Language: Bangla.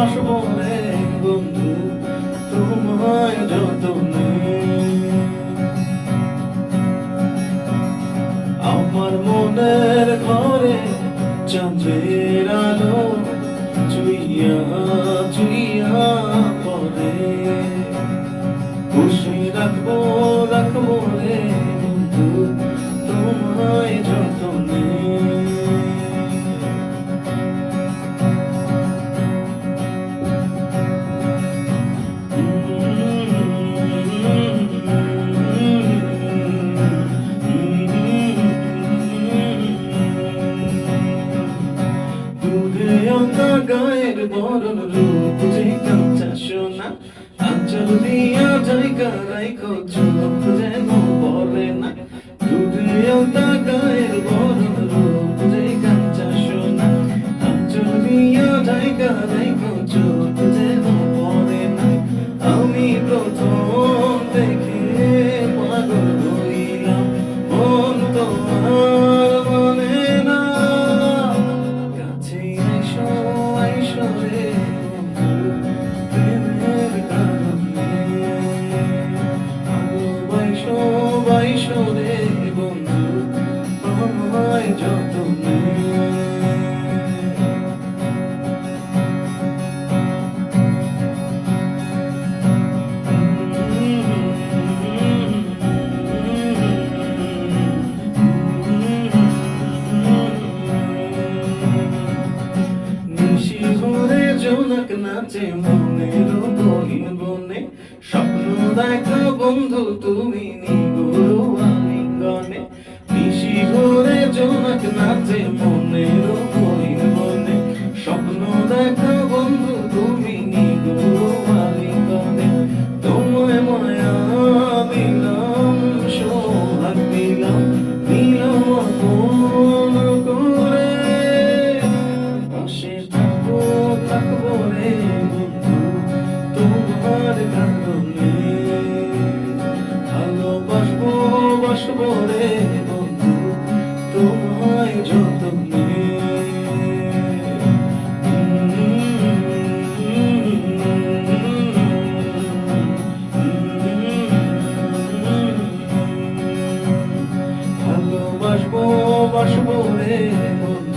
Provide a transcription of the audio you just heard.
ভাসব রে বন্ধু তোমায় যতনে। আমার মনের ঘরে চাঁদের আলো অঙ্গা গায়ের বরণ রূপ যে কাঁচা সোনা আচল দিয়া জায়গা জোনাক নাচে মনের গহীন বনে স্বপ্ন দেখা বন্ধু তুমি নিগুরু জোনাক মনের গহীন বনে স্বপ্ন দেখা বন্ধু, তুমি নিগুরু আলিঙ্গনে তোমায় মায়া দিলাম সোহাগ দিলাম দিলাম আপন করে। পাশে থাকব থাকব রে বন্ধু, তোমার কারণে। ভালোবাসবো, বাসবো রে বাসবো